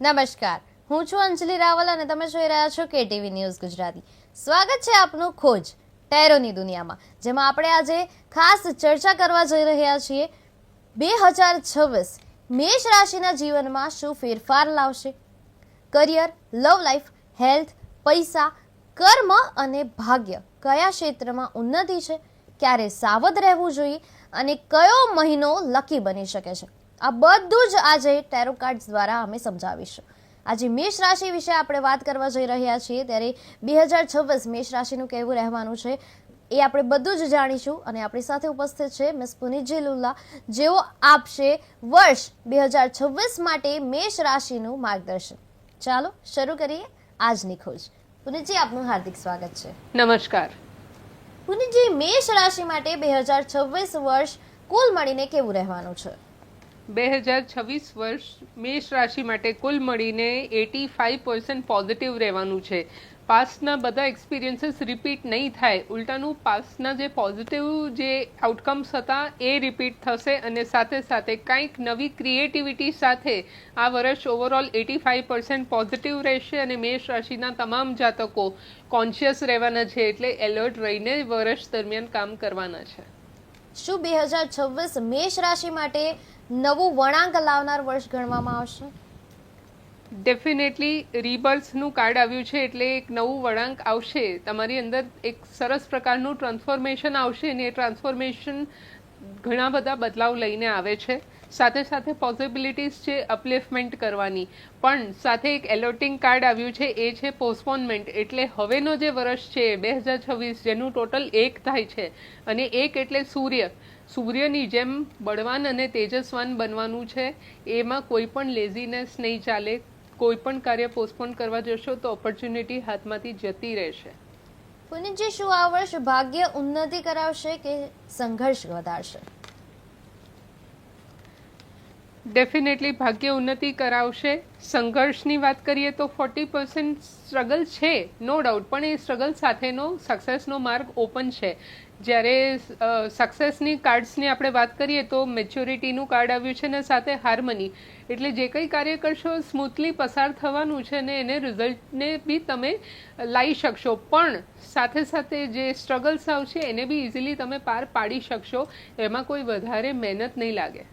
નમસ્કાર. હું છું અંજલિ રાવલ અને તમે જોઈ રહ્યા છો કેટીવી ન્યૂઝ ગુજરાતી. સ્વાગત છે આપનું ખોજ ટેરોની દુનિયામાં, જેમાં આપણે આજે ખાસ ચર્ચા કરવા જઈ રહ્યા છીએ. બે હજાર છવ્વીસ મેષ રાશિના જીવનમાં શું ફેરફાર લાવશે? કરિયર, લવ લાઈફ, હેલ્થ, પૈસા, કર્મ અને ભાગ્ય કયા ક્ષેત્રમાં ઉન્નતિ છે? ક્યારે સાવધ રહેવું જોઈએ અને કયો મહિનો લકી બની શકે છે? આ બધું જ આજે ટેરો કાર્ડ્સ દ્વારા અમે સમજાવીશું. આજે મેષ રાશિ વિશે આપણે વાત કરવા જઈ રહ્યા છીએ ત્યારે બે હજાર છવ્વીસ મેષ રાશિનું કેવું રહેવાનું છે એ આપણે બધું જ જાણીશું અને આપણી સાથે ઉપસ્થિત છે મિસ પુનિતજી લુલ્લા જેઓ આપશે વર્ષ બે હજાર છવ્વીસ માટે મેષ રાશિનું માર્ગદર્શન. ચાલો શરૂ કરીએ આજની ખોજ. પુનિતજી આપનું હાર્દિક સ્વાગત છે. નમસ્કાર. પુનિતજી મેષ રાશિ માટે બે હજાર છવ્વીસ વર્ષ કુલ મળીને કેવું રહેવાનું છે? બે હજાર છવ્વીસ વર્ષ મેષ રાશિ માટે કુલ મળીને એટી ફાઇવ પર્સન્ટ પોઝિટિવ રહેવાનું છે. પાસ્ટના બધા એક્સપિરિયન્સીસ રિપીટ નહીં થાય. ઉલટાનું પાસ્ટના જે પોઝિટિવ જે આઉટકમ્સ હતા એ રિપીટ થશે અને સાથે સાથે કંઈક નવી ક્રિએટિવિટી સાથે આ વર્ષ overall eighty five percent positive રહેશે અને મેષ રાશિના તમામ જાતકો કોન્શિયસ રહેવાના છે એટલે એલર્ટ રહીને વર્ષ દરમિયાન કામ કરવાના છે. શું બે હજાર છવ્વીસ મેષ રાશિ માટે નવું વળાંક લાવનાર વર્ષ ગણવામાં આવશે. ડેફિનેટલી રીબર્થનું કાર્ડ આવ્યું છે એટલે એક નવું વળાંક આવશે. તમારી અંદર એક સરસ પ્રકારનું ટ્રાન્સફોર્મેશન આવશે અને એ ટ્રાન્સફોર્મેશન ઘણા બધા બદલાવ લઈને આવે છે. સાથે સાથે પોસિબિલિટીઝ છે અપલિફમેન્ટ કરવાની. પણ સાથે એક એલર્ટિંગ કાર્ડ આવ્યું છે, એ છે પોસ્ટપોનમેન્ટ એટલે હવેનો જે વર્ષ છે, બે હજાર છવ્વીસ, જેનું ટોટલ એક થાય છે. અને એક એટલે સૂર્ય. સૂર્યની જેમ બળવાન અને તેજસ્વાન બનવાનું છે. એમાં કોઈ પણ લેઝીનેસ નહીં ચાલે. કોઈ પણ કાર્ય પોસ્ટપોન કરવા જશો તો ઓપોર્ચ્યુનિટી હાથમાંથી જતી રહેશે. પુનિતજી શું આ વર્ષ ભાગ્ય ઉન્નતિ કરાવશે કે સંઘર્ષ વધારશે? ડેફિનેટલી ભાગ્ય ઉન્નતિ કરાવશે. સંઘર્ષની વાત કરીએ તો ફોર્ટી પર્સન્ટ સ્ટ્રગલ છે નો ડાઉટ પણ એ સ્ટ્રગલ સાથેનો સક્સેસનો માર્ગ ઓપન છે. જ્યારે સક્સેસની કાર્ડ્સની આપણે વાત કરીએ તો મેચ્યોરિટીનું કાર્ડ આવ્યું છે ને સાથે હાર્મની એટલે જે કંઈ કાર્ય કરશો સ્મૂથલી પસાર થવાનું છે ને એને રિઝલ્ટને બી તમે લાવી શકશો. પણ સાથે સાથે જે સ્ટ્રગલ્સ આવશે એને બી ઇઝીલી તમે પાર પાડી શકશો. એમાં કોઈ વધારે મહેનત નહીં લાગે.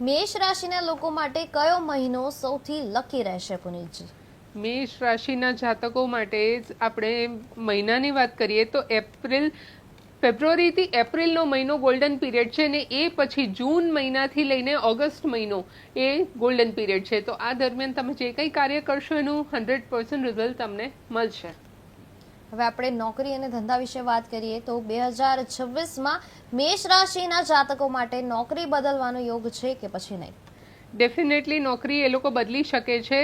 મેષ રાશિના લોકો માટે કયો મહિનો સૌથી લકી રહેશે પુનિતજી? મેષ રાશિના જાતકો માટે આપણે મહિનાની વાત કરીએ તો એપ્રિલ ફેબ્રુઆરીથી એપ્રિલનો મહિનો ગોલ્ડન પીરિયડ છે ને એ પછી જૂન મહિનાથી લઈને ઓગસ્ટ મહિનો એ ગોલ્ડન પીરિયડ છે. તો આ દરમિયાન તમે જે કંઈ કાર્ય કરશો એનું હંડ્રેડ પર્સન્ટ રિઝલ્ટ તમને મળશે. હવે આપણે નોકરી અને ધંધા વિશે વાત કરીએ તો બે હજાર છવ્વીસમાં મેષ રાશિના જાતકો માટે નોકરી બદલવાનો યોગ છે કે પછી નહીં? ડેફિનેટલી નોકરી એ લોકો બદલી શકે છે.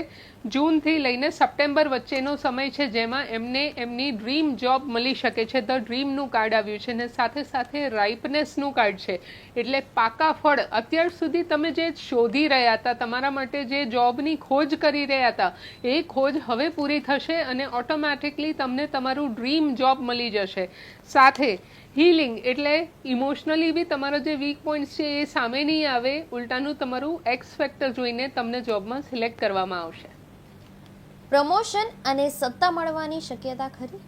જૂનથી લઈને સપ્ટેમ્બર વચ્ચેનો સમય છે જેમાં એમને એમની ડ્રીમ જોબ મળી શકે છે. ધ ડ્રીમનું કાર્ડ આવ્યું છે ને સાથે સાથે રાઇપનેસનું કાર્ડ છે. એટલે પાકા ફળ. અત્યાર સુધી તમે જે શોધી રહ્યા હતા, તમારા માટે જે જોબની ખોજ કરી રહ્યા હતા, એ ખોજ હવે પૂરી થશે અને ઓટોમેટિકલી તમને તમારું ડ્રીમ જોબ મળી જશે. સાથે હીલિંગ એટલે ઇમોશનલી બી તમારો જે વીક પોઈન્ટ્સ છે એ સામે નહીં આવે ઉલટાનું તમારું એક્સ ફેક્ટર જોઈને તમને જોબમાં સિલેક્ટ કરવામાં આવશે. પ્રમોશન અને સત્તા મળવાની શક્યતા ખરી?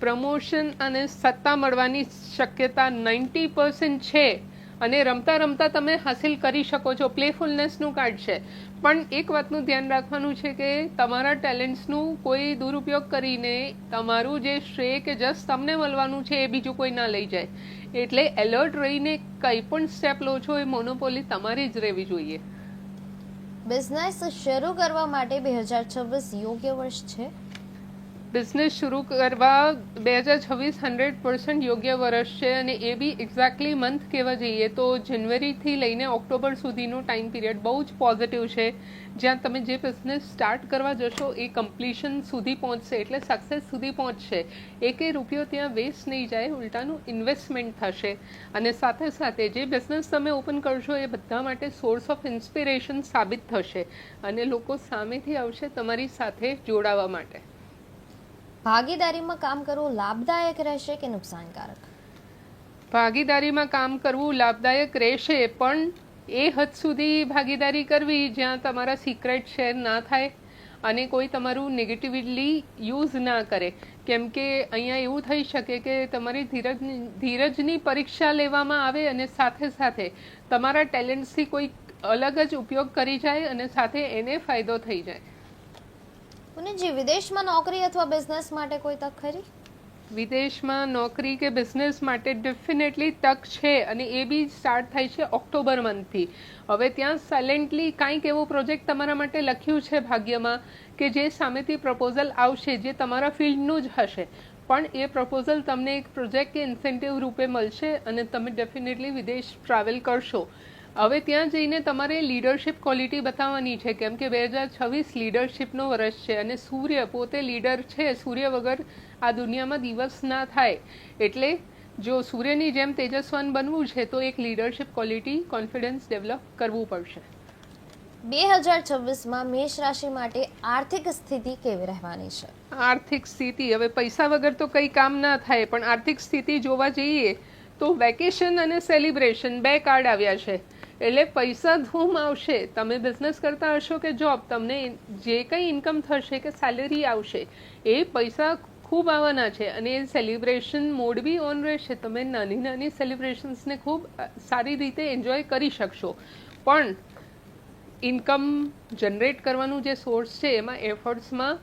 પ્રમોશન અને સત્તા મળવાની શક્યતા નાઇન્ટી પર્સન્ટ છે. અને રમતા રમતા તમે હાસિલ કરી શકો છો. પ્લેફુલનેસનું કાર્ડ છે. પણ એક વાતનું ધ્યાન રાખવાનું છે કે તમારા ટેલેન્ટ્સનું કોઈ દુરુપયોગ કરીને તમારું જે શ્રેય કે જસ તમને મળવાનું છે એ બીજું કોઈ ના લઈ જાય. એટલે એલર્ટ રહીને કંઈ પણ સ્ટેપ લો છો એ મોનોપોલી તમારી જ રહેવી જોઈએ. બિઝનેસ શરૂ કરવા માટે બે હજાર છવ્વીસ યોગ્ય વર્ષ છે? બિઝનેસ શરૂ કરવા બે હજાર છવ્વીસ હંડ્રેડ પર્સન્ટ યોગ્ય વર્ષ છે અને એ બી એક્ઝેક્ટલી મંથ કહેવા જઈએ તો જનવરીથી લઈને ઓક્ટોબર સુધીનો ટાઈમ પીરિયડ બહુ જ પોઝિટિવ છે. જ્યાં તમે જે બિઝનેસ સ્ટાર્ટ કરવા જશો એ કમ્પ્લીશન સુધી પહોંચશે, એટલે સક્સેસ સુધી પહોંચશે. એકે રૂપિયો ત્યાં વેસ્ટ નહીં જાય, ઉલટાનું ઇન્વેસ્ટમેન્ટ થશે. અને સાથે સાથે જે બિઝનેસ તમે ઓપન કરશો એ બધા માટે સોર્સ ઓફ ઇન્સ્પિરેશન સાબિત થશે. અને લોકો સામેથી આવશે તમારી સાથે જોડાવા માટે. ભાગીદારીમાં કામ કરવું લાભદાયક રહેશે કે નુકસાનકારક? ભાગીદારીમાં કામ કરવું લાભદાયક રહેશે, પણ એ હદ સુધી ભાગીદારી કરવી જ્યાં તમારા સિક્રેટ શેર ના થાય અને કોઈ તમારું નેગેટિવલી યુઝ ના કરે. કેમ કે અહીંયા એવું થઈ શકે કે તમારી ધીરજ, ધીરજની પરીક્ષા લેવામાં આવે અને સાથે સાથે તમારા ટેલેન્ટ્સથી કોઈ અલગ જ ઉપયોગ કરી જાય અને સાથે એને ફાયદો થઈ જાય. પુનિતજી વિદેશમાં નોકરી અથવા બિઝનેસ માટે કોઈ તક ખરી? વિદેશમાં નોકરી કે બિઝનેસ માટે ડેફિનેટલી તક છે અને એ બી સ્ટાર્ટ થાય છે ઓક્ટોબર મંથથી હવે ત્યાં સાયલેન્ટલી કાંઈક એવો પ્રોજેક્ટ તમારા માટે લખ્યું છે ભાગ્યમાં કે જે સામેથી પ્રપોઝલ આવશે, જે તમારા ફિલ્ડનું જ હશે. પણ એ પ્રપોઝલ તમને એક પ્રોજેક્ટ કે ઇન્સેન્ટિવ રૂપે મળશે અને તમે ડેફિનેટલી વિદેશ ટ્રાવેલ કરશો. હવે ત્યાં જઈને તમારે લીડરશિપ ક્વોલિટી બતાવવાની છે કેમ કે બે હજાર છવ્વીસ લીડરશિપનો વર્ષ છે અને સૂર્ય પોતે લીડર છે સૂર્ય વગર આ દુનિયામાં દિવસ ના થાય. એટલે જો સૂર્યની જેમ તેજસ્વાન બનવું છે તો એક લીડરશિપ ક્વોલિટી કોન્ફિડન્સ ડેવલપ કરવું પડશે. બે હજાર છવ્વીસમાં મેષ રાશિ માટે આર્થિક સ્થિતિ કેવી રહેવાની છે? આર્થિક સ્થિતિ હવે પૈસા વગર તો કંઈ કામ ના થાય પણ આર્થિક સ્થિતિ જોવા જઈએ તો વેકેશન અને સેલિબ્રેશન બે કાર્ડ આવ્યા છે. એટલે પૈસા ધૂમ આવશે. તમે બિઝનેસ કરતા હશો કે જોબ તમને જે કંઈ ઇન્કમ થશે કે સેલેરી આવશે, એ પૈસા ખૂબ આવવાના છે. અને એ સેલિબ્રેશન મોડ બી ઓન રહેશે. તમે નાની નાની સેલિબ્રેશન્સને ખૂબ સારી રીતે એન્જોય કરી શકશો. પણ ઇન્કમ જનરેટ કરવાનું જે સોર્સ છે, એમાં એફર્ટ્સમાં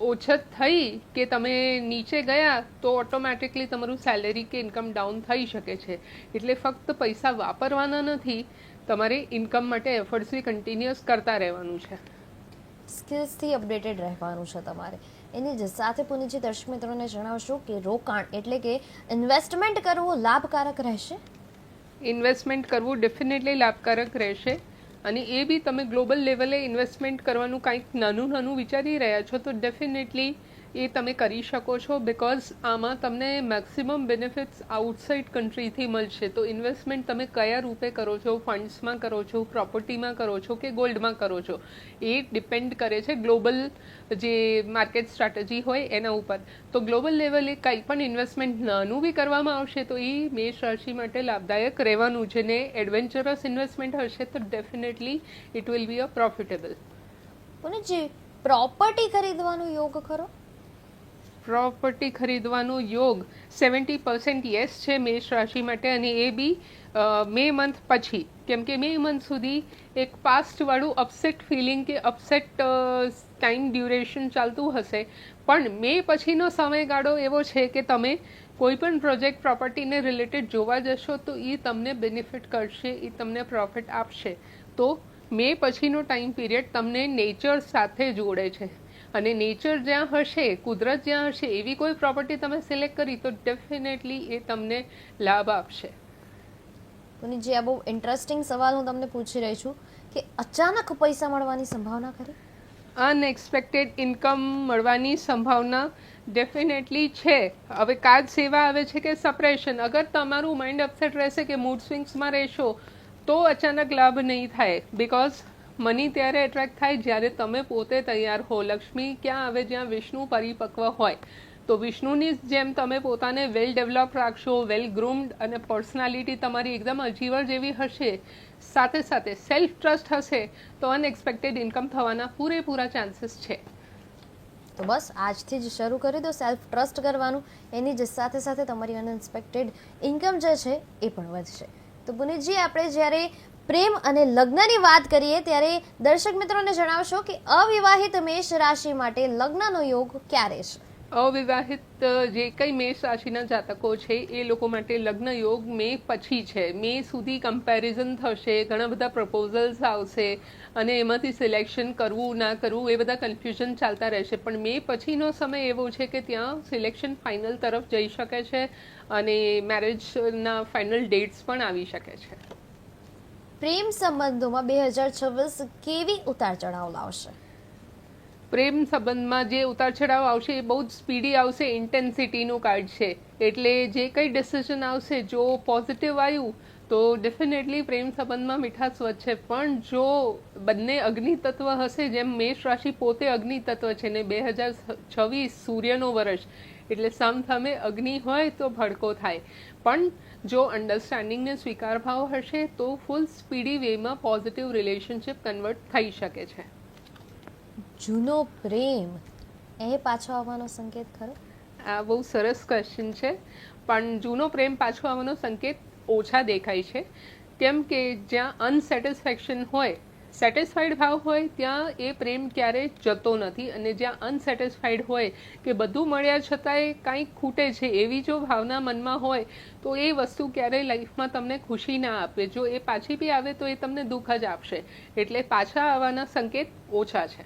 ઓછત થઈ કે તમે નીચે ગયા, તો ઓટોમેટિકલી તમારું સેલેરી કે ઇન્કમ ડાઉન થઈ શકે છે. એટલે ફક્ત પૈસા વાપરવાના નથી તમારે ઇન્કમ માટે એફર્ટ્સ બી કન્ટિન્યુઅસ કરતા રહેવાનું છે. સ્કિલ્સથી અપડેટેડ રહેવાનું છે તમારે. એની જ સાથે પુનિજી દર્શક મિત્રોને જણાવશો કે રોકાણ એટલે કે ઇન્વેસ્ટમેન્ટ કરવું લાભકારક રહેશે? ઇન્વેસ્ટમેન્ટ કરવું ડેફિનેટલી લાભકારક રહેશે. અને એ બી તમે ગ્લોબલ લેવલે ઇન્વેસ્ટમેન્ટ કરવાનું કંઈક નાનું નાનું વિચારી રહ્યા છો તો ડેફિનેટલી એ તમે કરી શકો છો બિકોઝ આમાં તમને મેક્સિમમ બેનિફિટ્સ આઉટસાઇડ કન્ટ્રીથી મળશે. તો ઇન્વેસ્ટમેન્ટ તમે કયા રૂપે કરો છો? ફંડ્સમાં કરો છો? પ્રોપર્ટીમાં કરો છો? કે ગોલ્ડમાં કરો છો? એ ડિપેન્ડ કરે છે ગ્લોબલ જે માર્કેટ સ્ટ્રેટેજી હોય એના ઉપર. તો ગ્લોબલ લેવલે કંઈ પણ ઇન્વેસ્ટમેન્ટ નાનું બી કરવામાં આવશે તો એ મેષ રાશિ માટે લાભદાયક રહેવાનું. છે ને એડવેન્ચરસ ઇન્વેસ્ટમેન્ટ હશે તો definitely it will be a profitable પુનિતજી property ખરીદવાનો યોગ ખરો? પ્રોપર્ટી ખરીદવાનો યોગ સેવન્ટી પર્સન્ટ યસ છે મેષ રાશિ માટે અને એ બી મે મંથ પછી. કેમ કે મે મંથ સુધી એક પાસ્ટવાળું અપસેટ ફિલિંગ કે અપસેટ ટાઈમ ડ્યુરેશન ચાલતું હશે. પણ મે પછીનો સમયગાળો એવો છે કે તમે કોઈ પણ પ્રોજેક્ટ પ્રોપર્ટીને રિલેટેડ જોવા જશો તો એ તમને બેનિફિટ કરશે એ તમને પ્રોફિટ આપશે. તો મે પછીનો ટાઈમ પીરિયડ તમને નેચર સાથે જોડે છે. અને નેચર જ્યાં હશે કુદરત જ્યાં હશે એવી કોઈ પ્રોપર્ટી તમે સિલેક્ટ કરી તો ડેફિનેટલી એ તમને લાભ આપશે. પુનિતજી આ બહુ ઇન્ટરેસ્ટિંગ સવાલ હું તમને પૂછી રહી છું કે અચાનક પૈસા મળવાની સંભાવના ખરી? અનએક્સપેક્ટેડ ઇન્કમ મળવાની સંભાવના ડેફિનેટલી છે. હવે કાજ સેવા આવે છે કે સપ્રેશન અગર તમારું માઇન્ડ અપસેટ રહેશે કે મૂડ સ્વિંગ્સમાં રહેશો તો અચાનક લાભ નહીં થાય. બિકોઝ મની ત્યારે એટ્રેક્ટ થાય જ્યારે તમે પોતે તૈયાર હો. લક્ષ્મી ક્યાં આવે જ્યાં વિષ્ણુ પરિપક્વ હોય. તો વિષ્ણુની જેમ તમે પોતાને વેલ ડેવલપ રાખશો વેલ ગ્રૂમ્ડ અને પર્સનાલિટી તમારી એકદમ અજીવર જેવી હશે. સાથે સાથે સેલ્ફ ટ્રસ્ટ હશે તો અનએક્સપેક્ટેડ ઇન્કમ થવાના પૂરેપૂરા ચાન્સીસ છે. તો બસ આજથી જ શરૂ કરી દો સેલ્ફ ટ્રસ્ટ કરવાનું. એની જ સાથે સાથે તમારી અનએક્સપેક્ટેડ ઇન્કમ જે છે એ પણ વધશે. તો પુનિતજી, આપણે જ્યારે પ્રેમ અને લગ્નની વાત કરીએ ત્યારે દર્શક મિત્રોને જણાવશો કે અવિવાહિત મેષ રાશિ માટે લગ્નનો યોગ ક્યારે છે? અવિવાહિત જે કંઈ મેષ રાશિના જાતકો છે, એ લોકો માટે લગ્ન યોગ મે પછી છે. મે સુધી કમ્પેરિઝન થશે, ઘણા બધા પ્રપોઝલ્સ આવશે અને એમાંથી સિલેક્શન કરવું, ના કરવું, એ બધા કન્ફ્યુઝન ચાલતા રહેશે. પણ મે પછીનો સમય એવો છે કે ત્યાં સિલેક્શન ફાઇનલ તરફ જઈ શકે છે અને મેરેજના ફાઇનલ ડેટ્સ પણ આવી શકે છે. પ્રેમ સંબંધોમાં બે હજાર છવ્વીસ કેવી ઉતાર ચઢાવ લાવશે? પ્રેમ સંબંધમાં જે ઉતાર ચઢાવ આવશે એ બહુ જ સ્પીડી આવશે, ઇન્ટેન્સિટીનું કાર્ડ છે એટલે જે કંઈ ડિસિઝન આવશે, જો પોઝિટિવ આવ્યું, તો ડેફિનેટલી પ્રેમ સંબંધમાં મીઠાશ વધશે. પણ જો બંને અગ્નિ તત્વ હશે, જેમ મેષ રાશિ પોતે અગ્નિ તત્વ છે ને બે હજાર છવ્વીસ સૂર્યનો વર્ષ એટલે સમથમે અગ્નિ હોય તો ભડકો થાય. પણ જો અન્ડરસ્ટેન્ડિંગને સ્વીકાર ભાવ હશે તો ફૂલ સ્પીડી વેમાં પોઝિટિવ રિલેશનશિપ કન્વર્ટ થઈ શકે છે. જૂનો પ્રેમ એ પાછો આવવાનો સંકેત ખરો? આ બહુ સરસ ક્વેશ્ચન છે. પણ જૂનો પ્રેમ પાછો આવવાનો સંકેત ઓછા દેખાય છે. કેમ કે જ્યાં અનસેટિસ્ફેક્શન હોય સેટિસ્ફાઈડ ભાવ હોય ત્યાં એ પ્રેમ ક્યારેય જતો નથી અને જ્યાં અનસેટિસ્ફાઈડ હોય કે બધું મળ્યા છતાંય કાંઈક ખૂટે છે એવી જો ભાવના મનમાં હોય તો એ વસ્તુ ક્યારેય લાઈફમાં તમને ખુશી ના આપે. જો એ પાછી બી આવે તો એ તમને દુઃખ જ આપશે. એટલે પાછા આવવાના સંકેત ઓછા છે.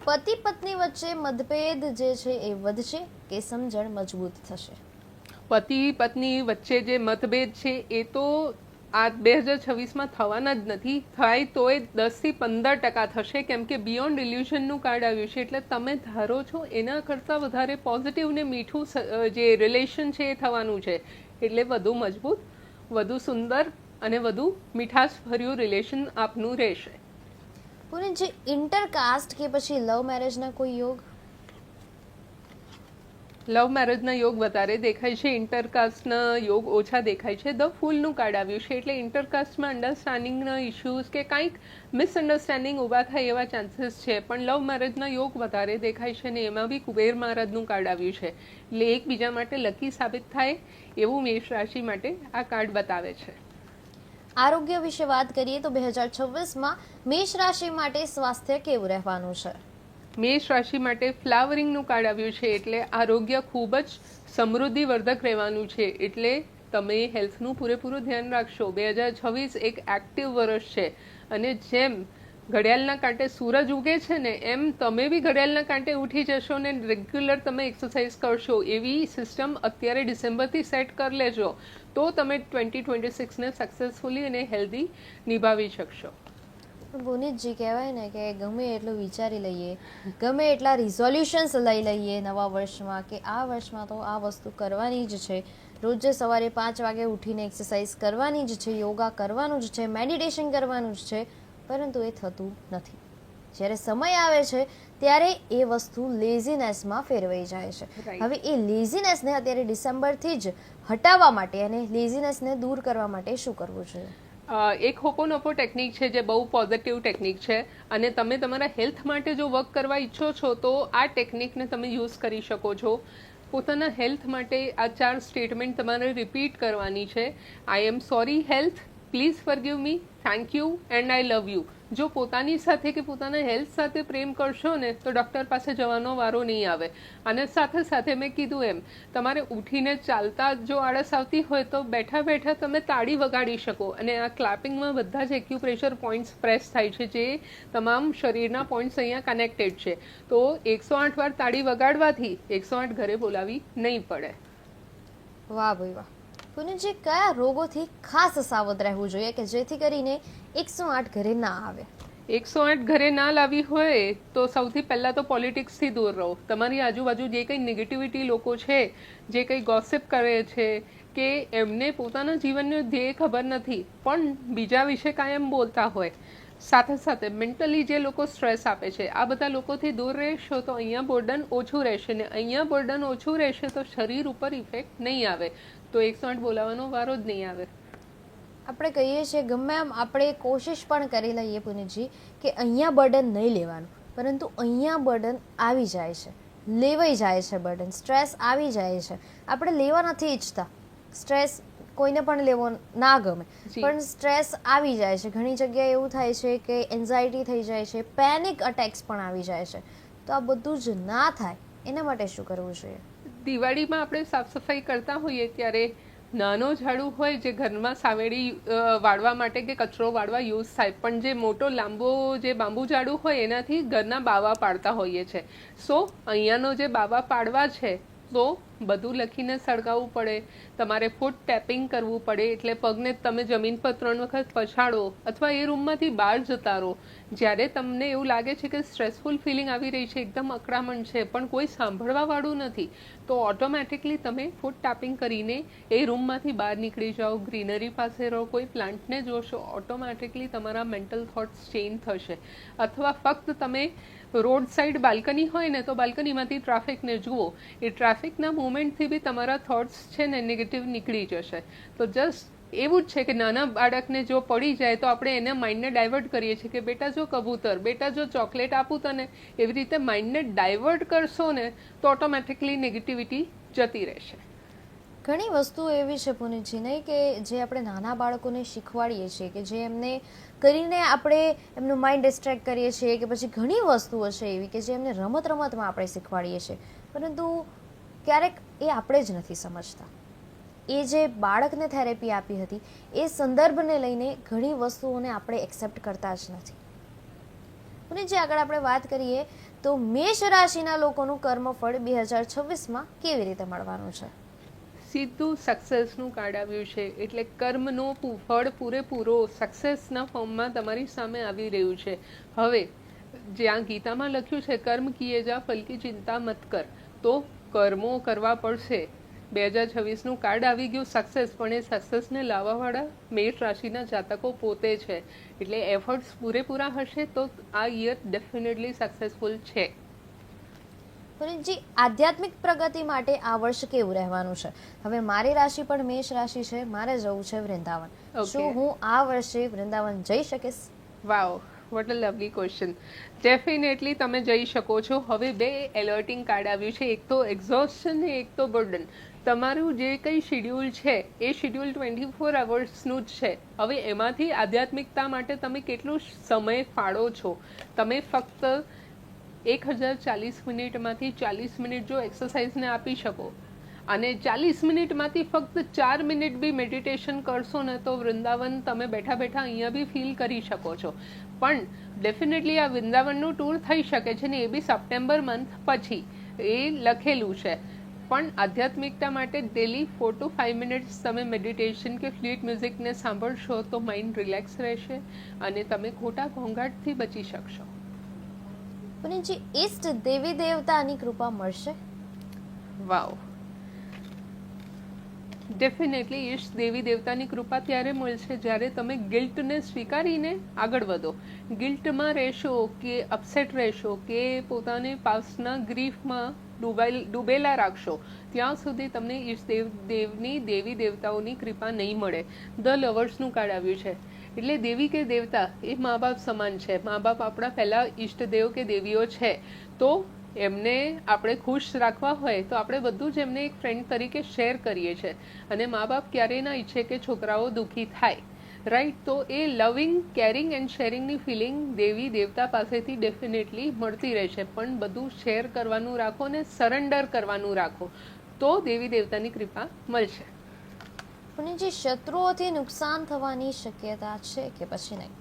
પતિ પત્ની વચ્ચે મતભેદ જે છે એ વધશે કે સમજણ મજબૂત થશે? પતિ પત્ની વચ્ચે જે મતભેદ છે એ તો આ બે હજાર છવ્વીસમાં થવાના જ નથી. થાય તો એ દસથી પંદર ટકા થશે, કેમ કે બિયોન્ડ ઇલ્યુશનનું કાર્ડ આવ્યું છે. એટલે તમે ધારો છો એના કરતાં વધારે પોઝિટિવ ને મીઠું જે રિલેશન છે એ થવાનું છે. એટલે વધુ મજબૂત, વધુ સુંદર અને વધુ મીઠાશભર્યું રિલેશન આપનું રહેશે. પુનિત જે ઇન્ટરકાસ્ટ કે પછી લવ મેરેજના કોઈ યોગ? લવ મેરેજના યોગ વધારે દેખાય છે, ઇન્ટરકાસ્ટના યોગ ઓછા દેખાય છે. ધ ફૂલનું કાર્ડ આવ્યું છે એટલે ઇન્ટરકાસ્ટમાં અન્ડરસ્ટેન્ડિંગના ઇશ્યુઝ કે કાંઈક મિસઅન્ડરસ્ટેન્ડિંગ ઊભા થાય એવા ચાન્સીસ છે. પણ લવ મેરેજના યોગ વધારે દેખાય છે ને એમાં બી કુબેર મહારાજનું કાર્ડ આવ્યું છે. એટલે એકબીજા માટે લકી સાબિત થાય એવું મેષ રાશિ માટે આ કાર્ડ બતાવે છે. આરોગ્ય વિશે વાત કરીએ તો બે હજાર છવ્વીસમાં મેષ રાશિ માટે સ્વાસ્થ્ય કેવું રહેવાનું છે? મેષ રાશિ માટે ફ્લાવરિંગનું કાર્ડ આવ્યું છે એટલે આરોગ્ય ખૂબ જ સમૃદ્ધિવર્ધક રહેવાનું છે. એટલે તમે હેલ્થનું પૂરેપૂરું ધ્યાન રાખશો. બે હજાર છવ્વીસ એક એક્ટિવ વર્ષ છે અને જેમ ઘડિયાળના કાંટે સૂરજ ઉગે છે ને એમ તમે બી ઘડિયાળના કાંટે ઉઠી જશો ને રેગ્યુલર તમે એક્સરસાઇઝ કરશો. એવી સિસ્ટમ અત્યારે ડિસેમ્બરથી સેટ કરી લેજો. તો તમે ટ્વેન્ટી ટ્વેન્ટી સિક્સને સક્સેસફુલી અને હેલ્ધી નિભાવી શકશો. પુનિતજી કહેવાય ને કે ગમે એટલું વિચારી લઈએ ગમે એટલા રિઝોલ્યુશન્સ લઈ લઈએ નવા વર્ષમાં કે આ વર્ષમાં તો આ વસ્તુ કરવાની જ છે. રોજે સવારે પાંચ વાગે ઉઠીને એક્સરસાઇઝ કરવાની જ છે યોગા કરવાનું જ છે મેડિટેશન કરવાનું જ છે પરંતુ એ થતું નથી. જ્યારે સમય આવે છે ત્યારે એ વસ્તુ લેઝીનેસમાં ફેરવાઈ જાય છે. હવે એ લેઝીનેસને અત્યારે ડિસેમ્બરથી જ હટાવવા માટે અને લેઝીનેસને દૂર કરવા માટે શું કરવું જોઈએ? એક હોપોનોપો ટેકનિક છે જે બહુ પોઝિટિવ ટેકનિક છે. અને તમે તમારા હેલ્થ માટે જો વર્ક કરવા ઈચ્છો છો, તો આ ટેકનિકને તમે યુઝ કરી શકો છો. પોતાના હેલ્થ માટે આ ચાર સ્ટેટમેન્ટ તમારે રિપીટ કરવાની છે. I am sorry health please forgive me thank you and I love you જો પોતાની સાથે કે પોતાના હેલ્થ સાથે પ્રેમ કરશો ને, તો ડૉક્ટર પાસે જવાનો વારો નહીં આવે. અને સાથે સાથે મેં કીધું એમ, તમારે ઉઠીને ચાલતા જો આળસ આવતી હોય તો બેઠા બેઠા તમે તાળી વગાડી શકો. અને આ ક્લાપિંગમાં બધા જ એક્યુપ્રેશર પોઈન્ટ્સ પ્રેસ થાય છે, જે તમામ શરીરના પોઈન્ટ્સ અહીંયા કનેક્ટેડ છે. તો એકસો આઠ વાર તાળી વગાડવાથી એકસો આઠ ઘરે બોલાવી નહીં પડે. વાહ ભાઈ વાહ. પુનિતજી કયા રોગોથી ખાસ સાવધ રહેવું જોઈએ કે જેથી કરીને એકસો આઠ ઘરે ના આવે. એકસો આઠ ઘરે ના લાવી હોય તો સૌથી પહેલાં તો પોલિટિક્સથી દૂર રહો. તમારી આજુબાજુ જે કંઈ નેગેટિવિટી લોકો છે, જે કંઈ ગોસિપ કરે છે, કે એમને પોતાના જીવનનો ધ્યેય ખબર નથી, પણ બીજા વિશે કાયમ બોલતા હોય. સાથે સાથે મેન્ટલી જે લોકો સ્ટ્રેસ આપે છે, આ બધા લોકોથી દૂર રહેશો તો અહીંયા બોર્ડન ઓછું રહેશે ને અહીંયા બોર્ડન ઓછું રહેશે તો શરીર ઉપર ઇફેક્ટ નહીં આવે. તો એકસો આઠ બોલાવવાનો વારો જ નહીં આવે. આપણે કહીએ છીએ ગમે એમ આપણે કોશિશ પણ કરી લઈએ પુનિતજી કે અહીંયા બર્ડન નહીં લેવાનું પરંતુ અહીંયા બર્ડન આવી જાય છે. લેવાઈ જાય છે બર્ડન સ્ટ્રેસ આવી જાય છે. આપણે લેવા નથી ઈચ્છતા. સ્ટ્રેસ કોઈને પણ લેવો ના ગમે પણ સ્ટ્રેસ આવી જાય છે. ઘણી જગ્યાએ એવું થાય છે કે એન્ઝાયટી થઈ જાય છે પેનિક અટેક્સ પણ આવી જાય છે. તો આ બધું જ ના થાય એના માટે શું કરવું જોઈએ? દિવાળીમાં આપણે સાફ સફાઈ કરતા હોઈએ ત્યારે નાનો ઝાડુ હોય જે ઘરમાં સાવેડી વાળવા માટે કે કચરો વાળવા યુઝ થાય, પણ જે મોટો લાંબો જે બાંબુ ઝાડુ હોય એનાથી ઘરના બાવા પાડતા હોઈએ છે. સો, અહીંયાનો જે બાવા પાડવા છે તો બધું લખીને સળગાવવું પડે. તમારે ફૂટ ટેપિંગ કરવું પડે, એટલે પગને તમે જમીન પર ત્રણ વખત પછાડો અથવા એ રૂમમાંથી બહાર જતા રહો. જ્યારે તમને એવું લાગે છે કે સ્ટ્રેસફુલ ફિલિંગ આવી રહી છે, એકદમ અકળામણ છે, પણ કોઈ સાંભળવાવાળું નથી, તો ઓટોમેટિકલી તમે ફૂટ ટેપિંગ કરીને એ રૂમમાંથી બહાર નીકળી જાઓ. ગ્રીનરી પાસે રહો, કોઈ પ્લાન્ટને જોશો ઓટોમેટિકલી તમારા મેન્ટલ થોટ્સ ચેન્જ થશે. અથવા ફક્ત તમે રોડ સાઈડ બાલ્કની હોય ને તો બાલ્કનીમાંથી ટ્રાફિકને જુઓ. એ ટ્રાફિકના મુવમેન્ટથી બી તમારા થોટ્સ છે ને નેગેટિવ નીકળી જશે. તો જસ્ટ એવું જ છે કે નાના બાળકને જો પડી જાય તો આપણે એના માઇન્ડને ડાયવર્ટ કરીએ છીએ કે બેટા જો કબૂતર, બેટા જો ચોકલેટ આપું તને, એવી રીતે માઇન્ડને ડાયવર્ટ કરશો ને તો ઓટોમેટિકલી નેગેટિવિટી જતી રહેશે. ઘણી વસ્તુઓ એવી છે પુનિતજી નહીં કે જે આપણે નાના બાળકોને શીખવાડીએ છીએ કે જે એમને કરીને આપણે એમનું માઇન્ડ ડિસ્ટ્રેક્ટ કરીએ છીએ કે પછી ઘણી વસ્તુઓ છે એવી કે જે એમને રમત રમતમાં આપણે શીખવાડીએ છીએ. પરંતુ ક્યારેક એ આપણે જ નથી સમજતા. એ જે બાળકને થેરેપી આપી હતી, એ સંદર્ભને લઈને ઘણી વસ્તુઓને આપણે એક્સેપ્ટ કરતા જ નથી. પુનિતજી, આગળ આપણે વાત કરીએ તો મેષ રાશિના લોકોનું કર્મફળ બે હજાર છવ્વીસમાં કેવી રીતે મળવાનું છે? સીધું સક્સેસનું કાર્ડ આવ્યું છે. એટલે કર્મનો ફળ પૂરેપૂરો સક્સેસના ફોર્મમાં તમારી સામે આવી રહ્યું છે. હવે, જ્યાં ગીતામાં લખ્યું છે, કર્મ કીએ જા, ફલકી ચિંતા મત કર. તો કર્મો કરવા પડશે. બે હજાર છવ્વીસનું કાર્ડ આવી ગયું સક્સેસ પણ એ સક્સેસને લાવવાવાળા મેષ રાશિના જાતકો પોતે છે. એટલે એફર્ટ્સ પૂરેપૂરા હશે તો આ યર ડેફિનેટલી સક્સેસફુલ છે. પુનિતજી આધ્યાત્મિક પ્રગતિ માટે આ વર્ષ કેવું રહેવાનું છે? હવે મારી રાશિ પણ મેષ રાશિ છે મારે જવું છે વૃંદાવન. શું હું આ વર્ષે વૃંદાવન જઈ શકીશ? Wow what a lovely question definitely તમે જઈ શકો છો. હવે બે એલર્ટિંગ કાર્ડ આવ્યું છે. એક તો એક્ઝોસ્શન ને એક તો બર્ડન તમારું જે કંઈ શેડ્યુલ છે એ શેડ્યુલ ટ્વેન્ટી ફોર અવર્સનું જ છે. હવે એમાંથી આધ્યાત્મિકતા માટે તમે કેટલો સમય ફાળો છો? તમે ફક્ત એક હજાર ચાલીસ મિનિટમાંથી ચાલીસ મિનિટ જો એક્સરસાઇઝને આપી શકો. અને ચાલીસ મિનિટમાંથી ફક્ત ચાર મિનિટ બી મેડિટેશન કરશો ને તો વૃંદાવન તમે બેઠા બેઠા અહીંયા બી ફીલ કરી શકો છો. પણ ડેફિનેટલી આ વૃંદાવનનું ટૂર થઈ શકે છે ને એ બી સપ્ટેમ્બર મંથ પછી. એ લખેલું છે. પણ આધ્યાત્મિકતા માટે daily four two five minutes તમે મેડિટેશન કે ફ્લ્યુટ મ્યુઝિકને સાંભળશો તો માઇન્ડ રિલેક્સ રહેશે અને તમે ખોટા ઘોંઘાટથી બચી શકશો. પુનિતજી ઈષ્ટ દેવી દેવતાની કૃપા મળશે? વાવ. ડેફિનેટલી ઈષ્ટ દેવી દેવતાની કૃપા ત્યારે મળશે જ્યારે તમે ગિલ્ટને સ્વીકારીને આગળ વધો. ગિલ્ટમાં રહેશો કે અપસેટ રહેશો કે પોતાને પાસના ગ્રીફમાં ડૂબાયેલ, ડૂબેલા રાખશો, ત્યાં સુધી તમને ઈષ્ટ દેવ, દેવની, દેવી દેવતાઓની કૃપા નહીં મળે. ધ લવર્સનું કાર્ડ આવ્યું છે. એટલે દેવી કે દેવતા એ મા બાપ સમાન છે. મા બાપ આપણા પહેલાં ઈષ્ટદેવ કે દેવીઓ છે. તો એમને આપણે ખુશ રાખવા હોય તો આપણે બધું જ એમને એક ફ્રેન્ડ તરીકે શેર કરીએ છીએ. અને મા બાપ ક્યારેય ના ઈચ્છે કે છોકરાઓ દુઃખી થાય. રાઈટ તો એ લવિંગ કેરિંગ એન્ડ શેરિંગની ફિલિંગ દેવી, દેવતા પાસેથી ડેફિનેટલી મળતી રહેશે પણ બધું શેર કરવાનું રાખો ને સરેન્ડર કરવાનું રાખો. તો દેવી દેવતાની કૃપા મળશે. પુનિતજી શત્રુઓથી નુકસાન થવાની શક્યતા છે કે પછી નહીં?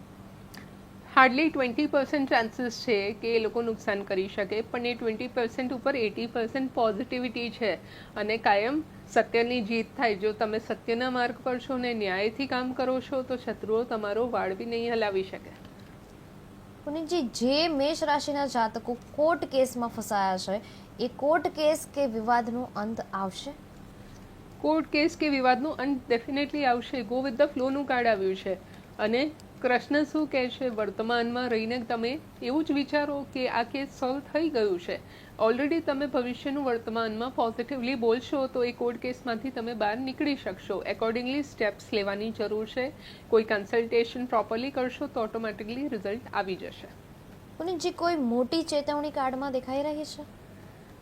હાર્ડલી ટ્વેન્ટી પર્સન્ટ ચાન્સીસ છે કે એ લોકો નુકસાન કરી શકે પણ એ ટ્વેન્ટી પર્સન્ટ ઉપર એટી પર્સન્ટ પોઝિટિવિટી છે. અને કાયમ સત્યની જીત થાય. જો તમે સત્યના માર્ગ પર છો ને ન્યાયથી કામ કરો છો તો શત્રુઓ તમારો વાળ બી નહીં હલાવી શકે. પુનિતજી જે મેષ રાશિના જાતકો કોર્ટ કેસમાં ફસાયા છે એ કોર્ટ કેસ કે વિવાદનો અંત આવશે? કોર્ટ કેસ કે વિવાદનું અંત ડેફિનેટલી આવશે. ગો વિથ ધ ફ્લોનું કાર્ડ આવ્યું છે. અને કૃષ્ણ શું કહે છે? વર્તમાનમાં રહીને તમે એવું જ વિચારો કે આ કેસ સોલ્વ થઈ ગયું છે. ઓલરેડી તમે ભવિષ્યનું વર્તમાનમાં પોઝિટિવલી બોલશો તો એ કોર્ટ કેસમાંથી તમે બહાર નીકળી શકશો. એકોર્ડિંગલી સ્ટેપ્સ લેવાની જરૂર છે. કોઈ કન્સલ્ટેશન પ્રોપરલી કરશો તો ઓટોમેટિકલી રિઝલ્ટ આવી જશે. પુનિતજી, કોઈ મોટી ચેતવણી કાર્ડમાં દેખાઈ રહી છે?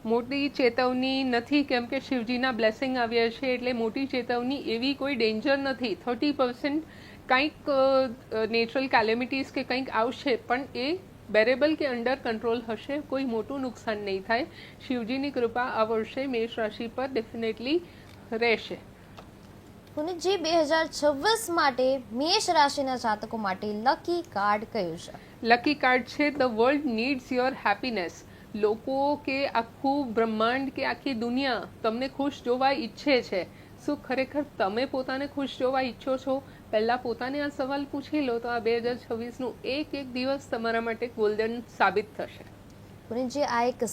મોટી ચેતવણી નથી કેમ કે શિવજીના બ્લેસિંગ આવ્યા છે એટલે મોટી ચેતવણી એવી કોઈ ડેન્જર નથી. થર્ટી પર્સન્ટ કંઈક નેચરલ કેલેમિટીઝ કે કંઈક આવશે પણ એ બેરેબલ કે અંડર કંટ્રોલ હશે કોઈ મોટું નુકસાન નહીં થાય. શિવજીની કૃપા આ વર્ષે મેષ રાશિ પર ડેફિનેટલી રહેશે. પુનિતજી બે હજાર છવ્વીસ માટે મેષ રાશિના જાતકો માટે લકી કાર્ડ કયું છે? લકી કાર્ડ છે the world needs your happiness લોકો કે આખું બ્રહ્માંડ કે આખી દુનિયા તમને ખુશ જોવા ઈચ્છે છે. શું ખરેખર તમે પોતાને ખુશ જોવા ઈચ્છો છો? પહેલાં પોતાને આ સવાલ પૂછી લો તો આ બે હજાર છવ્વીસનું એક એક દિવસ તમારા માટે ગોલ્ડન સાબિત થશે. પુનિતજી આ એક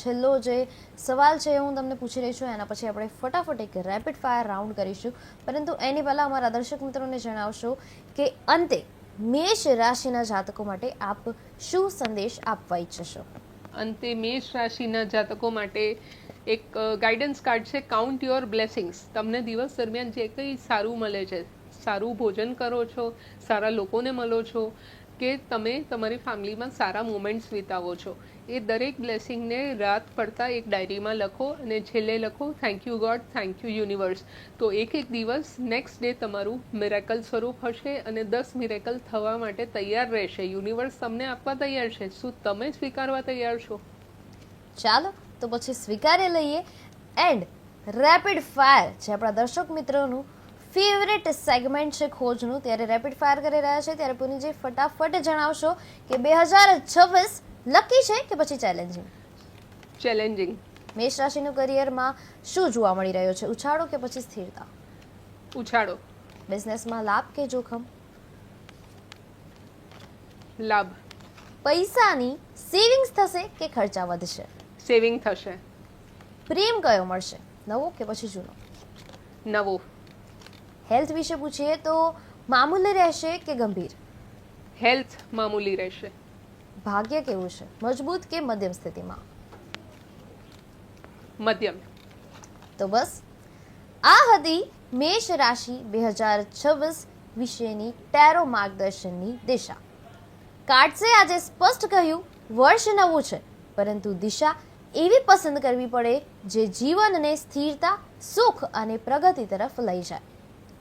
છેલ્લો જે સવાલ છે હું તમને પૂછી રહી છું, એના પછી આપણે ફટાફટ એક રેપિડ ફાયર રાઉન્ડ કરીશું. પરંતુ એની પહેલાં અમારા દર્શક મિત્રોને જણાવશો કે અંતે મેષ રાશિના જાતકો માટે આપ શું સંદેશ આપવા ઈચ્છશો? અંતે મેષ રાશિના જાતકો માટે એક ગાઈડન્સ કાર્ડ છે કાઉન્ટ યોર બ્લેસિંગ્સ તમને દિવસ દરમિયાન જે કંઈ સારું મળે છે, સારું ભોજન કરો છો, સારા લોકોને મળો છો કે તમે તમારી ફેમિલીમાં સારા મોમેન્ટ્સ વિતાવો છો. એ દરેક બ્લેસિંગને રાત પડતા એક ડાયરીમાં લખો અને છેલ્લે લખો thank you God thank you universe તો એક એક દિવસ નેક્સ્ટ ડે તમારું મિરેકલ સ્વરૂપ હશે અને દસ મિરેકલ થવા માટે તૈયાર રહેશે. યુનિવર્સ તમને આપવા તૈયાર છે. શું તમે સ્વીકારવા તૈયાર છો? ચાલો, તો પછી સ્વીકારી લઈએ. એન્ડ રેપિડ ફાયર જે આપણા દર્શક મિત્રોનું ફેવરેટ સેગમેન્ટ છે ખોજનું. ત્યારે રેપિડ ફાયર કરી રહ્યા છે. ત્યારે પુનીજી ફટાફટ જણાવશો કે બે હજાર છવ્વીસ લકી છે કે પછી ચેલેન્જિંગ ચેલેન્જિંગ મેષ રાશિનું કરિયરમાં શું જોવા મળી રહ્યો છે? ઉછાળો કે પછી સ્થિરતા? ઉછાળો. બિઝનેસમાં લાભ કે જોખમ? લાભ. પૈસાની સેવિંગ્સ થશે કે ખર્ચા વધશે? સેવિંગ થશે. પ્રેમ કયો મળશે? નવો કે પછી જૂનો? નવો. હેલ્થ વિશે પૂછીએ તો મામૂલી રહેશે કે ગંભીર? હેલ્થ મામૂલી રહેશે. ભાગ્ય કેવું છે? મજબૂત કે મધ્યમ સ્થિતિમાં? મધ્યમ. તો બસ. આ હતી મેષ રાશિ બે હજાર છવ્વીસ વિશેની ટેરો માર્ગદર્શનની દિશા. કાર્ડસે આજે સ્પષ્ટ કહ્યું વર્ષ નવું છે પરંતુ દિશા એવી પસંદ કરવી પડે જે જીવનને સ્થિરતા સુખ અને પ્રગતિ તરફ લઈ જાય.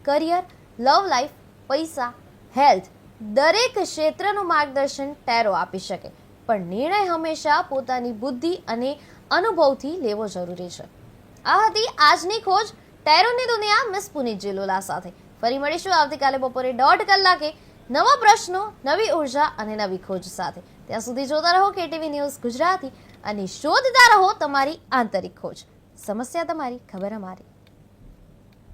કરિયર લવ લાઈફ પૈસા હેલ્થ દરેક ક્ષેત્રનું માર્ગદર્શન ટેરો આપી શકે. પણ નિર્ણય હંમેશા પોતાની બુદ્ધિ અને અનુભવથી લેવો જરૂરી છે. આ હતી આજની ખોજ ટેરોની દુનિયા મિસ પુનિત જેલોલા સાથે. ફરી મળીશું આવતીકાલે બપોરે દોઢ કલાકે નવા પ્રશ્નો, નવી ઊર્જા અને નવી ખોજ સાથે. ત્યાં સુધી જોતા રહો કેટીવી ન્યૂઝ ગુજરાતી અને શોધતા રહો તમારી આંતરિક ખોજ. સમસ્યા તમારી, ખબર અમારી.